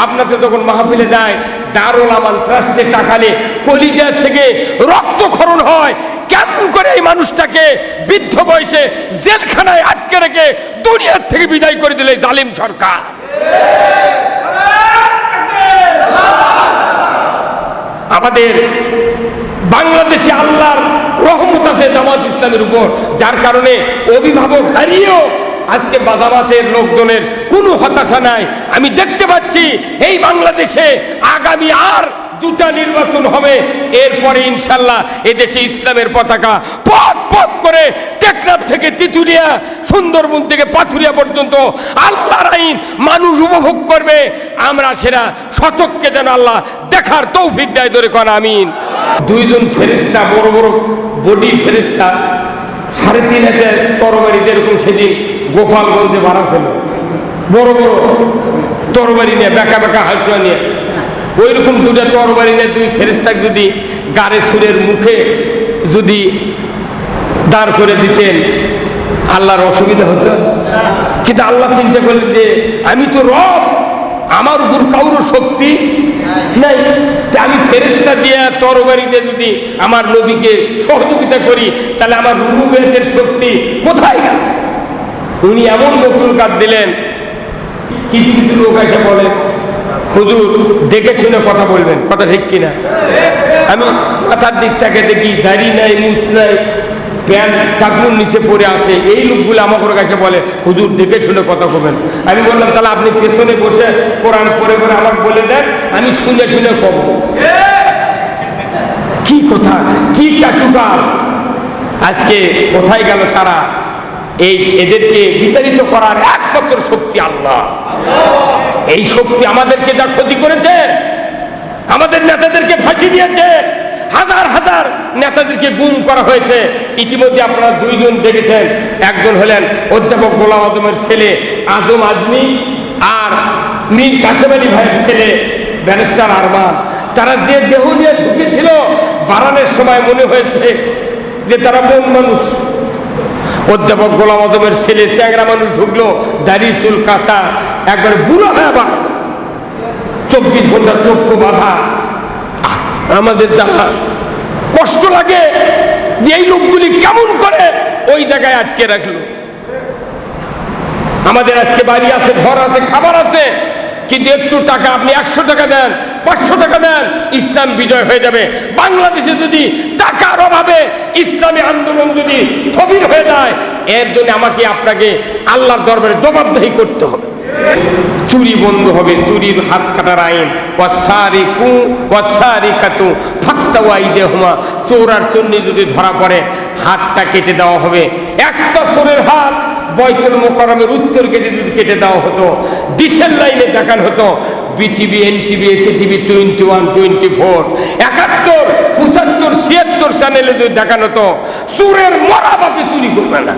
পাবনাতে যখন মাহফিলে যায়, দারুল আমান ট্রাস্টের টাকা নিয়ে কলিজার থেকে রক্তক্ষরণ হয়। কেমন করে এই মানুষটাকে বৃদ্ধ বয়সে জেলখানায় আটকে রেখে দুনিয়ার থেকে বিদায় করে দিলে জালিম সরকার? আমাদের বাংলাদেশে আল্লাহর রহমত আছে জামাত ইসলামের উপর, যার কারণে অভিভাবক হারিয়েও আজকে বাজামাতের লোকজনের কোনো হতাশা নাই। আমি দেখতে পাচ্ছি এই বাংলাদেশে আগামী আর দুটা নির্বাচন হবে। এরপরে ইনশাল্লাহ এদেশে ইসলামের পতাকা পথ পথ করে টেকনাফ থেকে তিতুরিয়া সুন্দরবন থেকে পাথুরিয়া পর্যন্ত আল্লাহর আইন মানুষ উপভোগ করবে। আমরা সেটা সচককে যেন আল্লাহ দেখার তৌফিক দেয় ধরে কন, আমিন। দুইজন ফেরিস্তা বড় বড় বডি ফেরিস্তা সাড়ে তিন হাজার তরবারি যেরকম সেদিন গোপালগঞ্জে বাড়া ছিল বড় বড় তরবারি নিয়ে, বেকা বেকা হাসুয়া নিয়ে। ওই রকম দুটা তরবারি নিয়ে দুই ফেরিস্তাক যদি গাড়ে সুরের মুখে যদি দাঁড় করে দিতেন, আল্লাহর অসুবিধা হতো? কিন্তু আল্লাহ চিন্তা করলেন যে, আমি তো রব, আমার উপর কারোর শক্তি নাই। আমি ফেরেস্তা দিয়ে তরবারি দিয়ে যদি আমার নবীকে সহযোগিতা করি, তাহলে আমার রুবেতের শক্তি কোথায় গেল? উনি এমন বকুল কাজ দিলেন, কিছু কিছু লোক এসে বলে, হুজুর, দেখে শুনে কথা বলবেন, কথা ঠিক কিনা? আমি মাথার দিক থেকে দেখি, দাড়ি নাই, মুছ নাই, প্যান্ট টাকুর নিচে পড়ে আসে এই লোকগুলো আমার কাছে বলে, হুজুর, দেখে শুনে কথা বলবেন। আমি বললাম, তাহলে আপনি পেছনে বসে কোরআন পরে পরে আমাকে বলে দেন, আমি শুনে শুনে কব। কি কথা, কি চাটুকার? আজকে কোথায় গেল তারা? এই এদেরকে বিতাড়িত করার একমাত্র শক্তি আল্লাহ। এই শক্তি আমাদেরকে যা ক্ষতি করেছে, আমাদের নেতাদেরকে ফাঁসি দিয়েছে, হাজার হাজার নেতাদেরকে গুম করা হয়েছে। ইতিমধ্যে আপনারা দুইজন দেখেছেন, একজন হলেন অধ্যাপক গোলাম আজমের ছেলে আজম আজমি আর মীর কাসেম আলী ভাইয়ের ছেলে ব্যারিস্টার আরমান। তারা যে দেহ নিয়ে ঢুকেছিল বাড়ানোর সময় মনে হয়েছে যে তারা মন মানুষ। অধ্যাপক গোলাম আদমের ছেলে চ্যাংরা মানুষ ঢুকলো দাড়ি চুল কাঁচা একবার বুড়ো হয়ে বাড়া চব্বিশ ঘণ্টা চক্ষু বাধা। আমাদের যারা কষ্ট লাগে যে এই লোকগুলি কেমন করে ওই জায়গায় আটকে রাখল। আমাদের আজকে বাড়ি আছে, ঘর আছে, খাবার আছে, কিন্তু একটু টাকা আপনি একশো টাকা দেন পাঁচশো টাকা দেন, ইসলাম বিজয় হয়ে যাবে। বাংলাদেশে যদি টাকার অভাবে ইসলামী আন্দোলন যদি স্থবির হয়ে যায়, এর জন্য আমাকে আপনাকে আল্লাহর দরবারে জবাবদাহি করতে হবে। চুরি বন্ধ হবে, চুরির হাত কাটার আইন। ওয়াসারি কু ওয়াসারি কাতু ফাক্তা ওয়াই দেহমা চোরার চন্নি যদি ধরা পড়ে, হাতটা কেটে দেওয়া হবে। একটা চোরের হাত বয়তুল মোকরমের উত্তর কেটে যদি কেটে দেওয়া হতো, ডিসেল লাইনে দেখানো হতো BTV, NTV, SATV, twenty one, twenty four, একাত্তর, পঁচাত্তর, ছিয়াত্তর চ্যানেলে যদি দেখানো হতো চোরের মরা বাপে চুরি করবে না।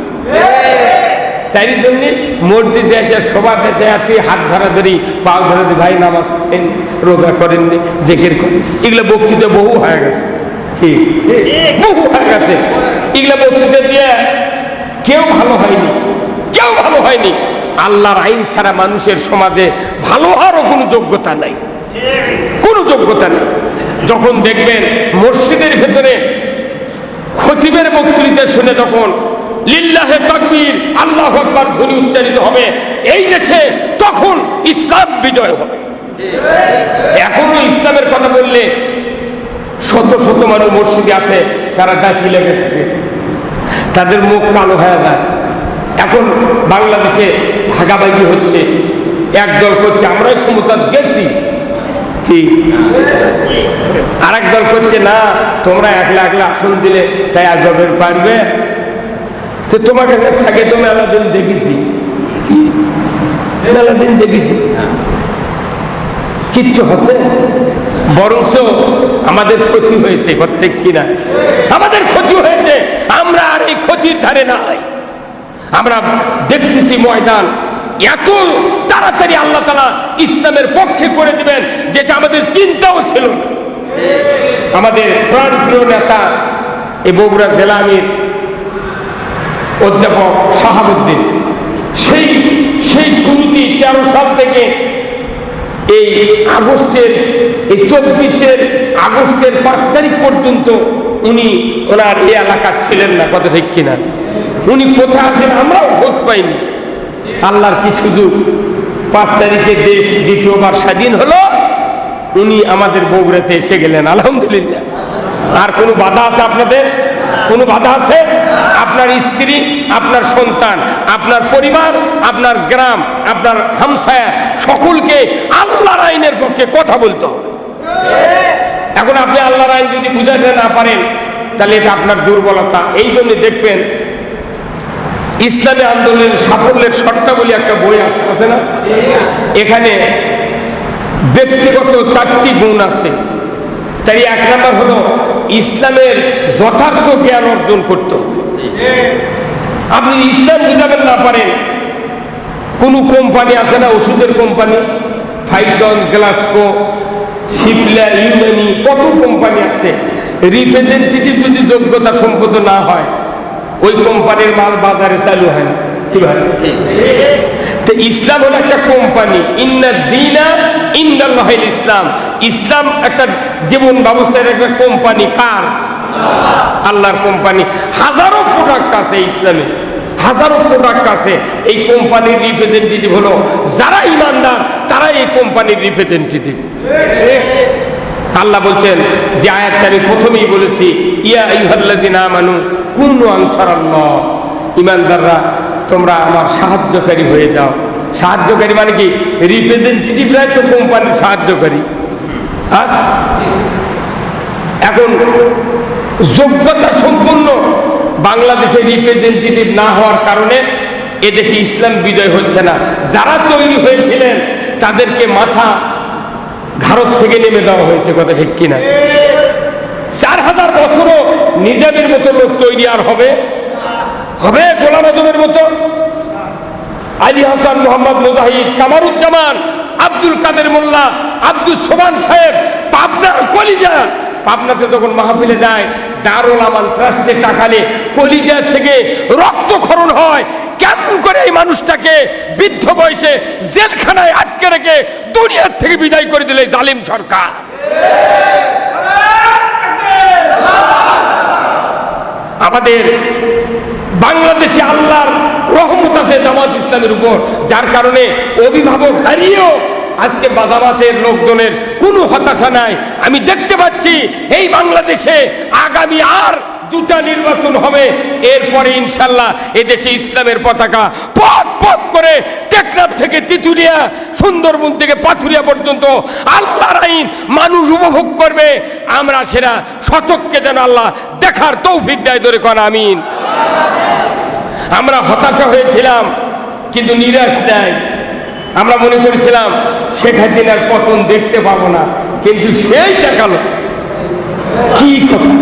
তাই জন্য মসজিদে আছে সবার দেশে তুই হাত ধরা ধরি, পাও ধরা ধরি, ভাই, নামাজ পড়েন, রোজা করেননি জেকের করেন এগুলো বক্তৃতা বহু হয়ে গেছে। ঠিক, বহু হয়ে গেছে। এগুলো বক্তৃতা দিয়ে কেউ ভালো হয়নি, কেউ ভালো হয়নি। আল্লাহর আইন ছাড়া মানুষের সমাজে ভালো হওয়ারও কোনো যোগ্যতা নাই। কোনো যোগ্যতা নেই। যখন দেখবেন মসজিদের ভেতরে খতিবের বক্তৃতা শুনে তখন লিল্লাহে তাকবীর, আল্লাহ আকবার ধ্বনি উচ্চারিত হবে। এই দেশে তখন ইসলাম বিজয় হবে। এখনও ইসলামের কথা বললে শত শত মানুষ মসজিদে আছে তারা দাঁতি লেগে থাকে। তাদের মুখ কালো হয়ে যায়। এখন বাংলাদেশে ভাগাভাগি হচ্ছে, একদল করছে, আমরাই ক্ষমতা গেছি। কি? আর দল করছে, না, তোমরা একলা একলা আসন দিলে তাই আর গবের পারবে? তো তোমাকে থাকে তো মেলাদিন দেখেছি। কি? মেলাদিন দেখেছি। কিচ্ছু হচ্ছে? বরংস আমাদের ক্ষতি হয়েছে ঠিক কিনা আমাদের ক্ষতি হয়েছে, আমরা আর এই ক্ষতির ধারে নাই। আমরা দেখতেছি ময়দান এত তাড়াতাড়ি আল্লাহ তালা ইসলামের পক্ষে করে দিবেন, যেটা আমাদের চিন্তাও ছিল আমাদের প্রাণপ্রিয় নেতা এই বগুড়া জেলা আমির, অধ্যাপক শাহাবুদ্দিন। সেই সেই শুরুতেই তেরো সাল থেকে এই আগস্টের, এই চব্বিশের আগস্টের পাঁচ তারিখ পর্যন্ত উনি ওনার এই এলাকার ছিলেন না কত ঠিক কিনা। উনি কোথায় আছেন আমরাও খোঁজ পাইনি। আল্লাহর কি সুযোগ? পাঁচ তারিখে দেশ দ্বিতীয়বার স্বাধীন হলো, উনি আমাদের বগুড়াতে এসে গেলেন, আলহামদুলিল্লাহ। আর কোনো বাধা আছে আপনাদের? কোনো বাধা আছে? আপনার স্ত্রী, আপনার সন্তান, আপনার পরিবার, আপনার গ্রাম, আপনার হামসায়া, সকলকে আল্লাহর আইনের পক্ষে কথা বলতে হবে। এখন আপনি আল্লাহর আইন যদি বুঝাতে না পারেন, তাহলে এটা আপনার দুর্বলতা। এই জন্য দেখবেন ইসলামী আন্দোলনের সাফল্যের শর্তাবলী একটা বই আছে না? এখানে ব্যক্তিগত চারটি গুণ আছে। তাই এক নম্বর হলো, ইসলামের যথার্থ জ্ঞান অর্জন করতে আপনি ইসলাম বুঝাবেন না পারেন, কোনো কোম্পানি আছে না, ওষুধের company? Pfizer Glaxo Cipla Unani কত কোম্পানি আছে? রিপ্রেজেন্টেটিভ যদি যোগ্যতা সম্পন্ন না হয় ওই কোম্পানির মাল বাজারে চালু হয় না। কি তো ইসলাম হলো একটা কোম্পানি। ইন্না দিনা ইন্দাল্লাহিল ইসলাম। ইসলাম একটা জীবন ব্যবস্থার একটা কোম্পানি। কার? আল্লাহর কোম্পানি। হাজারো প্রোডাক্ট আছে ইসলামে। হাজারো প্রোডাক্ট আছে। এই কোম্পানির রিপ্রেজেন্টেটিভ হলো যারা ইমানদার, তারাই এই কোম্পানির রিপ্রেজেন্টেটিভ আল্লাহ বলছেন যে আয়াতটা আমি প্রথমেই বলেছি, ইয়া ইহাল্লাদিন আমানু কোন আনসার আল্লাহ ইমানদাররা, তোমরা আমার সাহায্যকারী হয়ে যাও। সাহায্যকারী মানে কি? রিপ্রেজেন্টেটিভরাই তো কোম্পানির সাহায্যকারী। হ্যাঁ? এখন যোগ্যতা সম্পূর্ণ বাংলাদেশে রিপ্রেজেন্টেটিভ না হওয়ার কারণে এদেশে ইসলাম বিজয় হচ্ছে না। যারা তৈরি হয়েছিলেন, তাদেরকে মাথা ভারত থেকে নেমে দেওয়া হয়েছে, কথা ঠিক কিনা? চার হাজার বছরও নিজামের মতো লোক তৈরি আর হবে? হবে গোলাম আজমের মতো? আলী হাসান মোহাম্মদ মুজাহিদ, কামারুজ্জামান, আব্দুল কাদের মোল্লা, আব্দুল সোমান সাহেব পাবনার কলিজা। পাবনাতে যখন মাহফিলে যায়, দারুল আমান ট্রাস্টে টাকালে কলিজার থেকে রক্তক্ষরণ হয়। কেমন করে এই মানুষটাকে বৃদ্ধ বয়সে জেলখানায় আটকে রেখে দুনিয়ার থেকে বিদায় করে দিলে জালিম সরকার? আমাদের বাংলাদেশে আল্লাহর রহমত আছে জামাত ইসলামের উপর, যার কারণে অভিভাবক হারিয়েও আজকে বাজামাতের লোকজনের কোনো হতাশা নাই। আমি দেখতে পাচ্ছি এই বাংলাদেশে আগামী আর দুটা নির্বাচন হবে। এরপরে ইনশাল্লাহ এদেশে ইসলামের পতাকা পথ পথ করে টেকনাফ থেকে তিতুলিয়া, সুন্দরবন থেকে পাথুরিয়া পর্যন্ত আল্লাহর আইন মানুষ উপভোগ করবে। আমরা সেটা সচককে যেন আল্লাহ দেখার তৌফিক দেয় ধরে কন, আমিন। আমরা হতাশা হয়েছিলাম, কিন্তু নিরাশ নেয় আমরা মনে করেছিলাম, শেখ হাসিনার পতন দেখতে পাবো না, কিন্তু সেই দেখাল। কি কথা?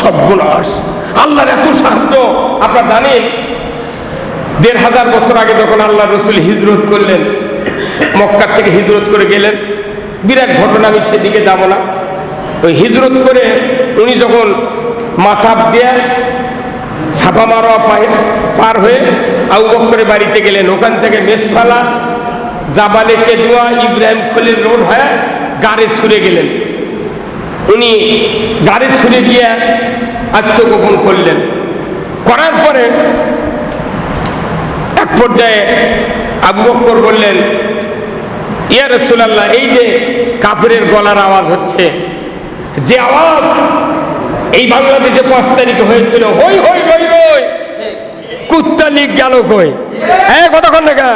সর্বনাশ আল্লাহর এত সাহায্য আপনার জানেন, দেড় হাজার বছর আগে যখন আল্লাহ রসুল হিজরত করলেন, মক্কার থেকে হিজরত করে গেলেন, বিরাট ঘটনা, আমি সেদিকে যাব না। ওই হিজরত করে উনি যখন মাথা দিয়ে ছাপা মারা পায়ে পার হয়ে আউ করে বাড়িতে গেলেন, ওখান থেকে মেসফালা জাবালে কেদুয়া ইব্রাহিম খলিল রোড হয়ে গাড়ি ছুড়ে গেলেন। উনি গাড়ি ছুড়ে গিয়ে আত্মগোপন করলেন। করার পরে এক পর্যায়ে আবু বক্কর বললেন, ইয়া রসুলাল্লাহ, এই যে কাপড়ের গলার আওয়াজ হচ্ছে, যে আওয়াজ এই বাংলাদেশে পাঁচ তারিখে হয়েছিল, হই হই হই হই কুত্তা লিগ গেল কই? হ্যাঁ কতক্ষণ দেখা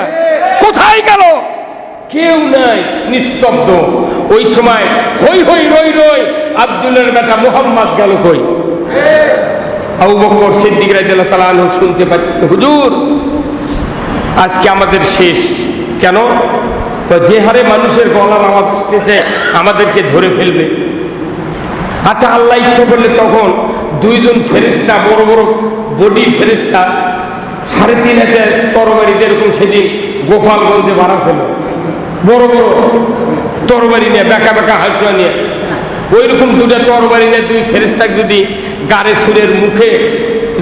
কোথায় গেল? কেউ নাই নিস্তব্ধ। ওই সময় হই হই রই রই আব্দুলের বেটা মোহাম্মদ গেল কই? আবু বকর সিদ্দিক রাদিয়াল্লাহু তাআলা আনহু শুনতে পাচ্ছেন হুজুর, আজকে আমাদের শেষ। কেন? যে হারে মানুষের গলার আওয়াজ আসতেছে, আমাদেরকে ধরে ফেলবে। আচ্ছা আল্লাহ ইচ্ছে করলে তখন দুইজন ফেরিস্তা বড় বড় বডির ফেরিস্তা সাড়ে তিন হাজার তরবারিতে এরকম সেদিন গোপালগঞ্জে ভাড়া ছিল। বড় বড় তরবারি নিয়ে, বেকা বেকা হাসুয়া নিয়ে। ওই রকম দুটা তরবারি নিয়ে দুই ফেরিস্তাক যদি গাড়ে সুরের মুখে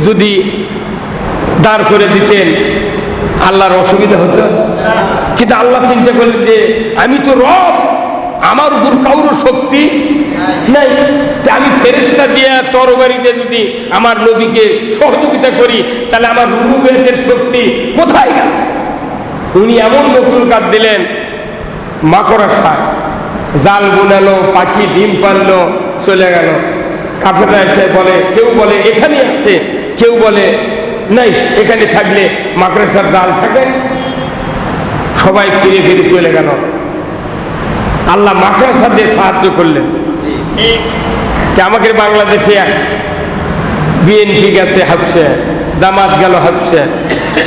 যদি দাঁড় করে দিতেন, আল্লাহর অসুবিধা হতো? কিন্তু আল্লাহ চিন্তা করলেন যে, আমি তো রব, আমার উপর কারোর শক্তি নাই। আমি ফেরেস্তা দিয়ে তরবারি দিয়ে যদি আমার নবীকে সহযোগিতা করি, তাহলে আমার রুবেতের শক্তি কোথায় গেল? উনি এমন নকুল কাজ দিলেন মাকড়া শাক জাল বুনালো, পাখি ডিম পারল চলে গেল। কাপড়টা এসে বলে, কেউ বলে এখানে আছে। কেউ বলে, নাই, এখানে থাকলে মাকড়াসার জাল থাকে। সবাই ফিরে ফিরে চলে গেল। আল্লাহ মাকড়াসা দিয়ে সাহায্য করলেন। আমাকে বাংলাদেশে বিএনপি গেছে হাফসে, জামাত গেল হাফসে,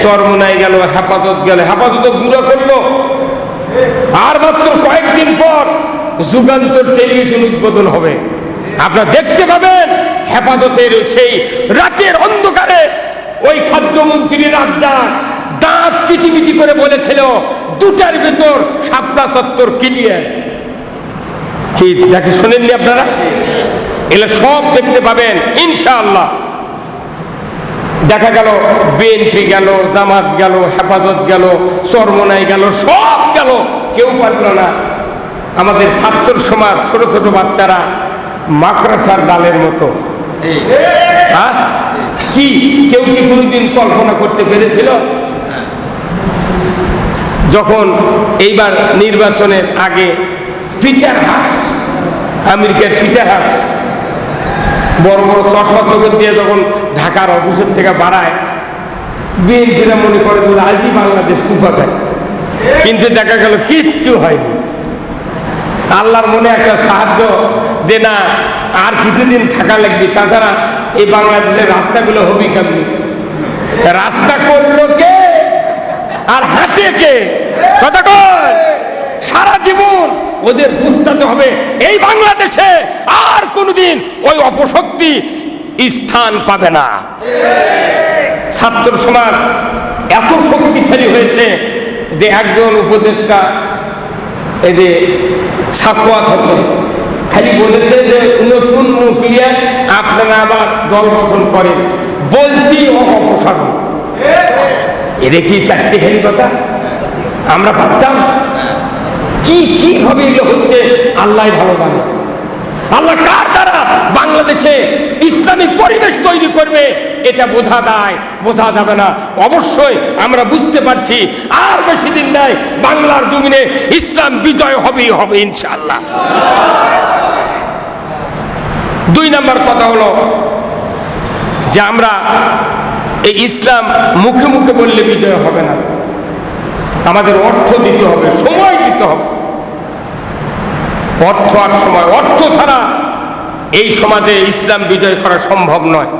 চরমনাই গেল, হেফাজত গেল, হেফাজত গুঁড়ো করল। আর মাত্র কয়েকদিন পর যুগান্তর টেলিভিশন উদ্বোধন হবে। আপনারা দেখতে পাবেন হেফাজতের সেই রাতের অন্ধকারে ওই খাদ্যমন্ত্রী রাজ্জাক দাঁত কিটিমিটি করে বলেছিল, দুটার ভেতর শাপলা চত্বর ক্লিয়ার। কি যাকে শোনেননি আপনারা? এগুলো সব দেখতে পাবেন, ইনশাআল্লাহ। দেখা গেল বিএনপি গেল জামাত গেল হেফাজত গেল চরমনাই গেল সব গেল। কেউ পারল না। আমাদের ছাত্র সমাজ ছোট ছোট বাচ্চারা মাকড়াসার ডালের মতো। হ্যাঁ? কি? কেউ কি কোনোদিন কল্পনা করতে পেরেছিল? যখন এইবার নির্বাচনের আগে পিটার হাস আমেরিকার পিটার হাস বড় বড় চশমা চোখের দিয়ে যখন ঢাকার অফিসের থেকে বাড়ায়, বিএনপিরা মনে করে যে আজই বাংলাদেশ কুফা দেয়। কিন্তু দেখা গেল কিচ্ছু হয়নি। আল্লাহর মনে একটা সাহায্য যে না, আর কিছুদিন থাকা লাগবে। তাছাড়া এই বাংলাদেশের রাস্তাগুলো হবি কেমনি? রাস্তা করল কে? আর হাতে কে? কথা কয়। সারা জীবন ওদের বুঝতে হবে। এই বাংলাদেশে আর কোনোদিন ওই অপশক্তি স্থান পাবে না। ছাত্র সমাজ এত শক্তিশালী হয়েছে যে একজন উপদেষ্টা এই যে সাকুয়াত খালি বলেছে যে নতুন নিউক্লিয়ার আপনারা আবার দল গঠন করেন। বলতেই অপসারণ। এদের কি চারটে খালি কথা? আমরা ভাবতাম কি, কীভাবে এগুলো হচ্ছে? আল্লাহ ভালো জানে। আল্লাহ কার বাংলাদেশে ইসলামিক পরিবেশ তৈরি করবে, এটা বোঝা দেয় বোঝা যাবে না। অবশ্যই আমরা বুঝতে পারছি, আর বেশি দিন নাই, বাংলার জমিনে ইসলাম বিজয় হবেই হবে ইনশাল্লাহ দুই নম্বর কথা হলো যে আমরা এই ইসলাম মুখে মুখে বললে বিজয় হবে না। আমাদের অর্থ দিতে হবে, সময় দিতে হবে। অর্থ আর সময়, অর্থ ছাড়া এই সমাজে ইসলাম বিজয় করা সম্ভব নয়।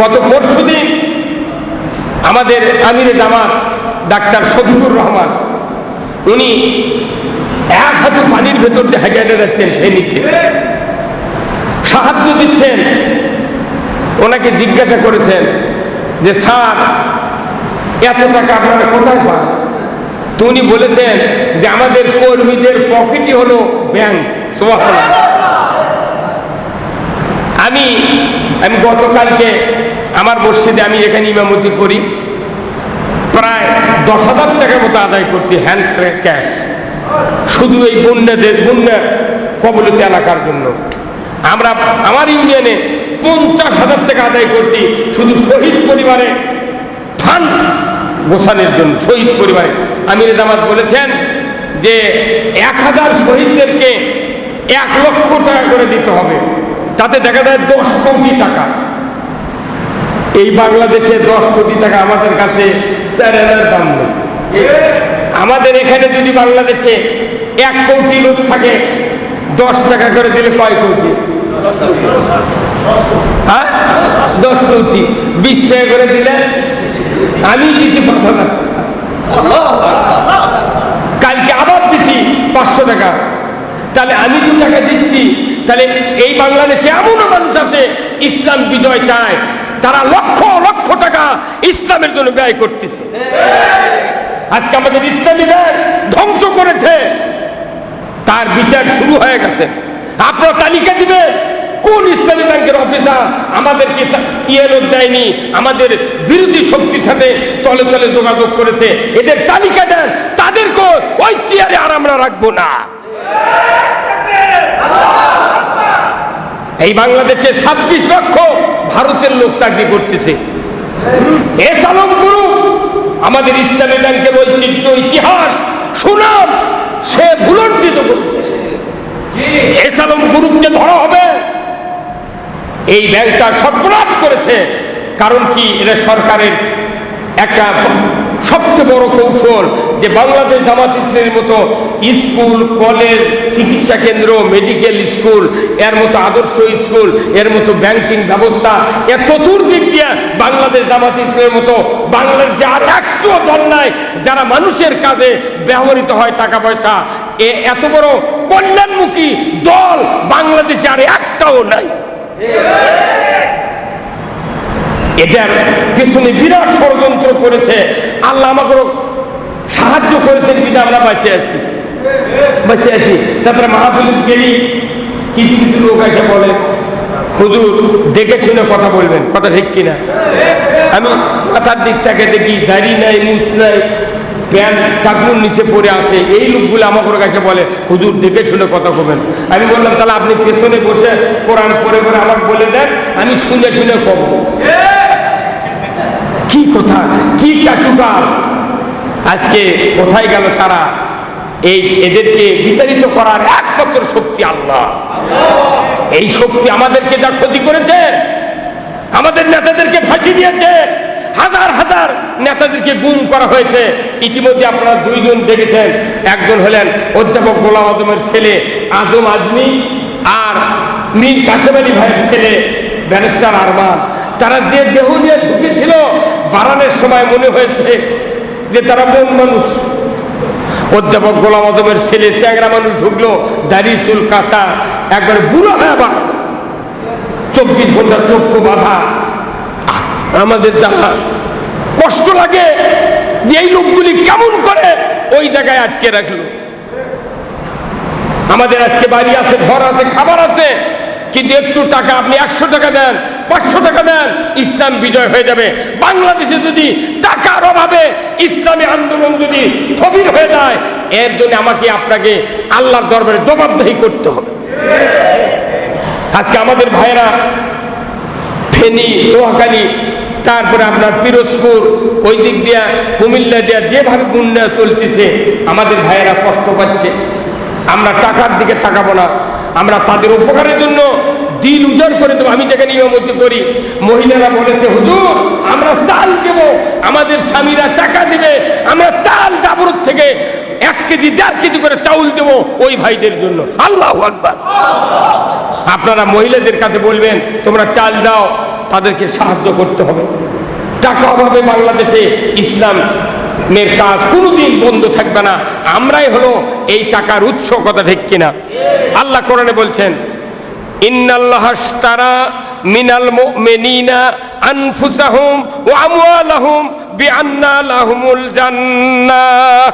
গত পরশু দিন আমাদের আমিরে জামাত, ডাক্তার শফিকুর রহমান, উনি এক হাতে পানির ভেতর হেঁটে হেঁটে যাচ্ছেন ফেনীতে সাহায্য দিচ্ছেন। ওনাকে জিজ্ঞাসা করেছেন যে, স্যার, এত টাকা আপনারা কোথায় পান? তো উনি বলেছেন যে, আমাদের কর্মীদের পকেটই হলো ব্যাংক। সুবহানাল্লাহ। আমি আমি গতকালকে আমার মসজিদে আমি এখানে ইমামতি করি। প্রায় দশ হাজার টাকার মতো আদায় করছি হ্যান্ড ক্যাশ শুধু এই বন্যাদের, বন্যা কবলিত এলাকার জন্য। আমরা, আমার ইউনিয়নে পঞ্চাশ হাজার টাকা আদায় করছি, শুধু শহীদ পরিবারে ফান্ড গোসানের জন্য, শহীদ পরিবারে। আমির জামাত বলেছেন যে এক হাজার শহীদদেরকে এক লক্ষ টাকা করে দিতে হবে। তাতে দেখা যায় দশ কোটি টাকা। এই বাংলাদেশে দশ কোটি টাকা আমাদের কাছে দাম আমাদের এখানে যদি বাংলাদেশে এক কোটি লোক থাকে, দশ টাকা করে দিলে কয় কোটি? হ্যাঁ? দশ কোটি। বিশ টাকা করে দিলে আমি হাজার টাকা। কালকে আবার দিচ্ছি পাঁচশো টাকা। তাহলে আমি দু টাকা দিচ্ছি, তাহলে এই বাংলাদেশে এমনও মানুষ আছে, ইসলাম বিজয় চায়। তারা লক্ষ লক্ষ টাকা ইসলামের জন্য ব্যয় করতেছে। আজকে আমাদের ইসলামী ব্যাংক ধ্বংস করেছে। তার বিচার শুরু হয়ে গেছে। আপনারা তালিকা দিবে, কোন ইসলামী ব্যাংকের অফিসার আমাদেরকে ইয়েলো দেয়নি, আমাদের বিরোধী শক্তির সাথে তলে তলে যোগাযোগ করেছে। এদের তালিকা দেন তাদেরকে ওই চেয়ারে আর আমরা রাখব না। এই বাংলাদেশে ছাব্বিশ লক্ষ ভারতের লোক চাকরি করতেছে। গুরু আমাদের ইসলামী ব্যাংকের ঐতিহ্য ইতিহাস, সুনাম, সে ভুলণ্ঠিত করছে। ধরা হবে। এই ব্যাংকটা সর্বনাশ করেছে। কারণ কি? এটা সরকারের একটা সবচেয়ে বড় কৌশল যে বাংলাদেশ জামাত ইসলামের মতো স্কুল, কলেজ, চিকিৎসা কেন্দ্র, মেডিকেল স্কুল, এর মতো আদর্শ স্কুল, এর মতো ব্যাংকিং ব্যবস্থা, এর চতুর্দিক দিয়ে বাংলাদেশ জামাত ইসলামের মতো বাংলাদেশে আর একটু দল নাই, যারা মানুষের কাজে ব্যবহৃত হয় টাকা পয়সা, এ এত বড় কল্যাণমুখী দল বাংলাদেশে আর একটাও নাই। এটার পেছনে বিরাট ষড়যন্ত্র করেছে। আল্লাহ আমাকে সাহায্য করেছেন বিধা আমরা বাঁচে আছি। বাঁচে আছি। তারপরে মাহফিল গেলি, কিছু কিছু লোক এসে বলে, হুজুর, দেখে শুনে কথা বলবেন, কথা ঠিক কিনা? আমি মাথার দিক থেকে দেখি, দাড়ি নাই, মুছ নাই, প্যান্ট টাকুর নিচে পড়ে আছে। এই লোকগুলো আমার কাছে বলে, হুজুর, দেখে শুনে কথা কবেন আমি বললাম, তাহলে আপনি পেছনে বসে কোরআন পরে পরে আমাকে বলে দেন, আমি শুনে শুনে কব। কি কথা? কি চাটুকার? আজকে কোথায় গেল তারা? এই এদেরকে বিতাড়িত করার একমাত্র শক্তি আল্লাহ। এই শক্তি আমাদেরকে যা ক্ষতি করেছে, আমাদের নেতাদেরকে ফাঁসি দিয়েছে, হাজার হাজার নেতাদেরকে গুম করা হয়েছে। ইতিমধ্যে আপনারা দুইজন দেখেছেন, একজন হলেন অধ্যাপক গোলাম আজমের ছেলে আজম আজমি আর মীর কাসেম আলী ভাইয়ের ছেলে ব্যারিস্টার আরমান। তারা যে দেহ নিয়ে ঢুকেছিল বাড়ানোর সময় মনে হয়েছে যে তারা মন মানুষ। অধ্যাপক গোলাম আদমের ছেলে, চ্যাংরা মানুষ ঢুকলো, দাড়ি, চুল, কাঁচা, একবার বুড়ো হয়ে বাড়া চব্বিশ ঘণ্টা চক্ষু বাধা। আমাদের যারা কষ্ট লাগে যে এই লোকগুলি কেমন করে ওই জায়গায় আটকে রাখল। আমাদের আজকে বাড়ি আছে, ঘর আছে, খাবার আছে, কিন্তু একটু টাকা আপনি একশো টাকা দেন পাঁচশো টাকা দেন, ইসলাম বিজয় হয়ে যাবে। বাংলাদেশে যদি টাকার অভাবে ইসলামী আন্দোলন যদি স্থবির হয়ে যায়, এর জন্য আমাকে আপনাকে আল্লাহর দরবারে জবাবদাহি করতে হবে। আজকে আমাদের ভাইরা ফেনী, নোয়াখালী, তারপরে আপনার পিরোজপুর, ওই দিক দিয়া, কুমিল্লা দিয়া, যেভাবে বন্যা চলতেছে, আমাদের ভাইয়েরা কষ্ট পাচ্ছে। আমরা টাকার দিকে তাকাবো না। আমরা তাদের উপকারের জন্য দিন উজাড় করে দেবো, আমি যেখানে ইমামতি করি। মহিলারা বলেছে, হুজুর, আমরা চাল দেব, আমাদের স্বামীরা টাকা দেবে, আমরা চাল দাবরত থেকে এক কেজি, দেড় কেজি করে চাউল দেবো ওই ভাইদের জন্য। আল্লাহ আকবার। আপনারা মহিলাদের কাছে বলবেন, তোমরা চাল দাও, তাদেরকে সাহায্য করতে হবে। টাকা অভাবে বাংলাদেশে ইসলামের কাজ কোনোদিন বন্ধ থাকবে না। আমরাই হলো এই টাকার উৎস, কথা ঠিক কিনা? আল্লাহ কোরআনে বলছেন ইন্নাল্লাহাস্তারা মিনাল মুমিনিনা আনফুসাহুম ওয়া আমওয়ালাহুম বিআন্না লাহুমুল জান্নাহ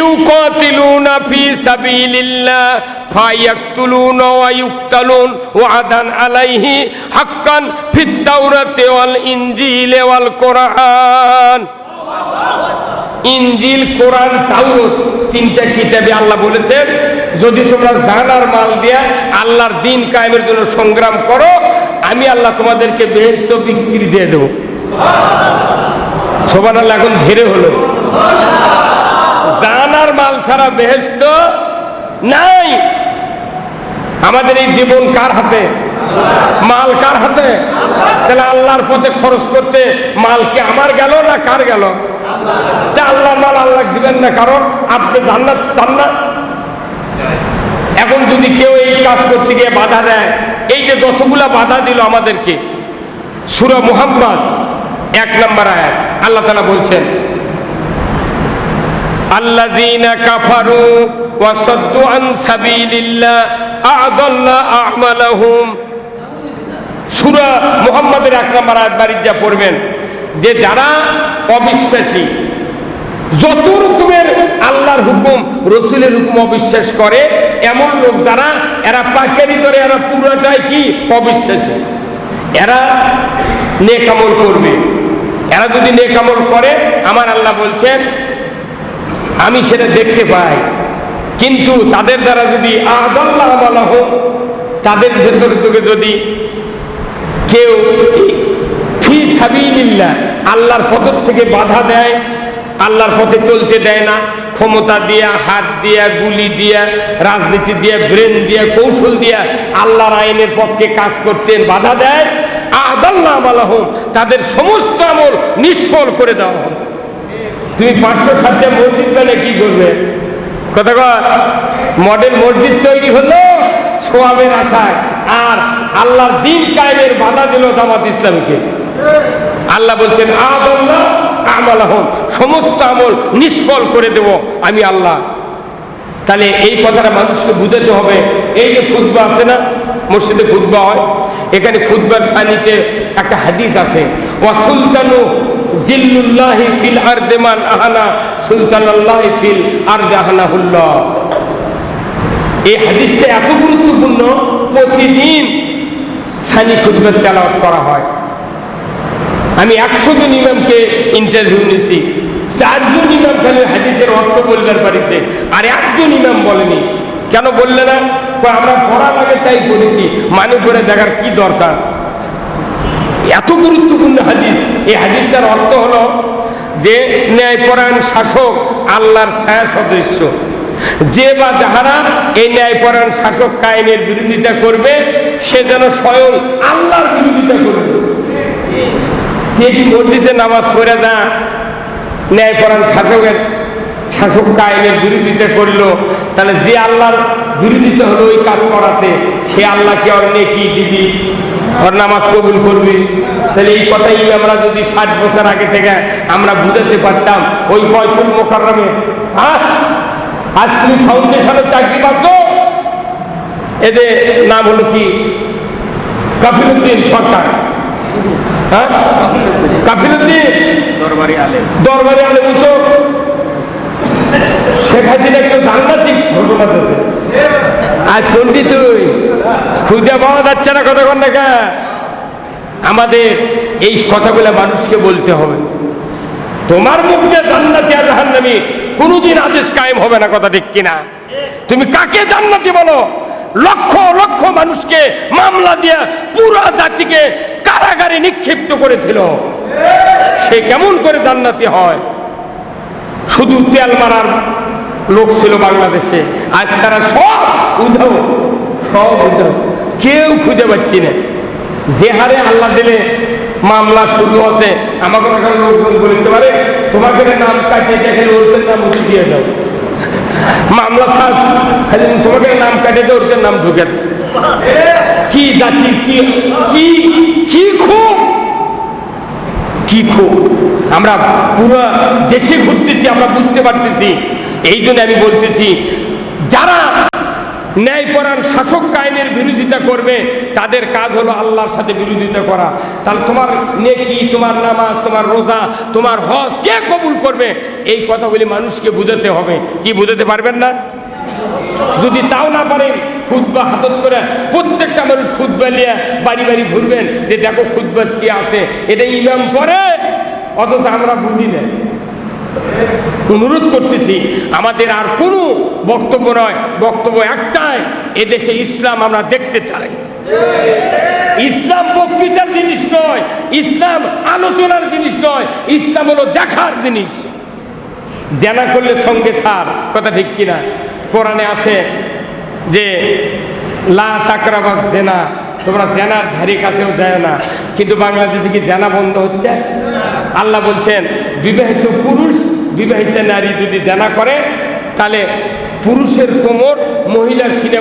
ইউকাতিলুনা ফি সাবিলিল্লাহ ফায়াকতুলুনা ওয়া ইউক্তালুন ওয়াদান আলাইহি হাক্কান ফিত তাওরাতি ওয়াল ইনজিলে ওয়াল কোরআন। ইনজিল, কোরআন, তাওরাত তিনটা কিতাবে আল্লাহ বলেছেন যদি তোমরা জানার মাল দিয়া আল্লাহর দিন কায়েমের জন্য সংগ্রাম করো, আমি আল্লাহ তোমাদেরকে বেহেস্ত বিক্রি দিয়ে দেবো। সোবান আল্লাহ এখন ধীরে হলো। জানার মাল ছাড়া বেহেস্ত নাই। আমাদের এই জীবন কার হাতে? মাল কার হাতে? তাহলে আল্লাহর পথে খরচ করতে মাল কি আমার গেল না কার গেল? তা আল্লাহর মাল আল্লাহ দিবেন না, কারণ আপনি জান্নাত চান না এখন যদি কেউ এই কাজ করতে গিয়ে বাধা দেয়, এই যে যতগুলা বাধা দিল আমাদেরকে, সুরা মুহাম্মদ, এক নম্বর আয় আল্লাহ তালা বলছেন কাফারু সাবিলিল্লাহ মুহাম্মাদের এক নম্বর যা পড়বেন, যে যারা অবিশ্বাসী যত আল্লাহর হুকুম, রসুলের হুকুম অবিশ্বাস করে। এমন লোক যারা, এরা পাইকারি করে এরা পুরোটাই কি? অবিশ্বাসী। এরা নেকামল করবে। এরা যদি নেকামল করে, আমার আল্লাহ বলছেন, আমি সেটা দেখতে পাই। কিন্তু তাদের দ্বারা যদি আদাল্লাহ বলা হোক তাদের ভেতর থেকে যদি কেউ ফি সাবিলিল্লাহ, আল্লাহর পথ থেকে বাধা দেয় আল্লাহর পথে চলতে দেয় না। ক্ষমতা দিয়া, হাত দিয়া, গুলি দিয়া, রাজনীতি দিয়া, ব্রেন দিয়া, কৌশল দিয়া আল্লাহর আইনের পক্ষে কাজ করতেন বাধা দেয়। আদাল্লাহ বলা হোক তাদের সমস্ত আমল নিষ্ফল করে দেওয়া হবে। তুমি পাঁচশো সাতটা মসজিদ পেলে কি করবে? কথা মডেল মসজিদ তৈরি হলো সোয়াবের আশায়, আর আল্লাহর দিন কায়েমের বাধা দিল জামাত ইসলামকে। আল্লাহ বলছেন আল্লাহ আমল সমস্ত আমল নিষ্ফল করে দেব আমি আল্লাহ। তাহলে এই কথাটা মানুষকে বুঝাতে হবে। এই যে ফুটবা আছে না, মসজিদে ফুটবা হয়, এখানে ফুটবার সানিতে একটা হাদিস আছে ও সুলতানু জিল্লুল্লাহি ফিল আর দেমান আহানা ফিল আর এই হাদিসটা এত গুরুত্বপূর্ণ, প্রতিদিন সানি খুদ্বার তেলাওয়াত করা হয়। আমি একশো জন ইমামকে ইন্টারভিউ নিয়েছি, চারজন ইমাম খালি হাদিসের অর্থ বলবার পারিছে, আর একজন ইমাম বলেনি। কেন বললে না? আমরা পড়া লাগে তাই পড়েছি মানে করে দেখার কি দরকার? এত গুরুত্বপূর্ণ হাদিস, এই হাদিসটার অর্থ হলো যে ন্যায়পরায়ণ শাসক আল্লাহর ছায়া সদস্য যে বা যাহারা এই ন্যায়পরায়ণ শাসক কায়েমের বিরোধিতা করবে, সে যেন স্বয়ং আল্লাহর বিরোধিতা করবে। কে কি মসজিদে নামাজ পড়ে না। ন্যায়পরায়ণ শাসকের শাসক কায়েমের বিরোধিতা করল। তাহলে যে আল্লাহর বিরোধিতা হলো ওই কাজ করাতে, সে আল্লাহকে ওর নেকি দিবি? ওর নামাজ কবুল করবি? তাহলে এই কথাই আমরা যদি ষাট বছর আগে থেকে আমরা বুঝাতে পারতাম, ওই বয়তুল মোকাররমে হ্যাঁ? আজ তুমি ফাউন্ডেশনের চাকরি পাচ্ছ? এদের নাম হলো কি? কাফিরুদ্দিন সরকার। হ্যাঁ? কাফিরুদ্দিন। দরবারি আলেম। দরবারে আলেম তো শেখ হাসিনা একটু জান্নাতি ঘোষণা দিয়েছে। আজ কোনটি তুই? খুঁজে পাওয়া যাচ্ছে না কতক্ষণ দেখা আমাদের এই কথাগুলো মানুষকে বলতে হবে। তোমার মুখে জান্নাতি আর জাহান্নামি কোনোদিন আদেশ কায়েম হবে না কথা ঠিক কিনা? তুমি কাকে জান্নাতি বলো? লক্ষ লক্ষ মানুষকে মামলা দিয়া পুরো জাতিকে কারাগারে নিক্ষিপ্ত করেছিল। সে কেমন করে জান্নাতি হয়? শুধু তেল মারার লোক ছিল বাংলাদেশে। আজ তারা সব উধাও সব উধাও। কেউ খুঁজে পাচ্ছি না। যে হারে আল্লাহ দিলে মামলা শুরু আছে আমাকে এখন লোকজন বলেছে পারে তোমাকে নাম কাটিয়ে দেখে ওর নাম উঠে দিয়ে দাও। মামলা থাক তোমাকে নাম কাটিয়ে ওর নাম ঢুকে দাও। কি জাতি, কি কি কি খুব? কি খুব? আমরা পুরো দেশে ঘুরতেছি, আমরা বুঝতে পারতেছি। এই জন্য আমি বলতেছি, যারা ন্যায়পরায়ণ শাসক কায়েমের বিরোধিতা করবে, তাদের কাজ হলো আল্লাহর সাথে বিরোধিতা করা। তাহলে তোমার নেকি, তোমার নামাজ, তোমার রোজা, তোমার হজ কে কবুল করবে? এই কথাগুলি মানুষকে বুঝাতে হবে। কি বুঝাতে পারবেন না? যদি তাও না পারেন খুদ্া হাতত করে মানুষ খুদ্া নিয়ে বাড়ি বাড়ি ঘুরবেন যে দেখো খুদ্বাত কি আছে? এটা ইমাম পরে অথচ আমরা বুঝি না। অনুরোধ করতেছি, আমাদের আর কোনো বক্তব্য নয়। বক্তব্য একটাই, এদেশে ইসলাম আমরা দেখতে চাই। ইসলাম বক্তৃতার জিনিস নয়, ইসলাম আলোচনার জিনিস নয়, ইসলাম হলো দেখার জিনিস। জেনা করলে সঙ্গে ছাড়, কথা ঠিক কিনা? কোরআনে আছে যে লা তাকরাবাস জেনা তোমরা জেনার ধারে কাছেও যায় না। কিন্তু বাংলাদেশে কি জেনা বন্ধ হচ্ছে? আল্লাহ বলছেন, বিবাহিত পুরুষ, বিবাহিত নারী যদি জেনা করে, তাহলে পুরুষের কোমর মহিলার সিনে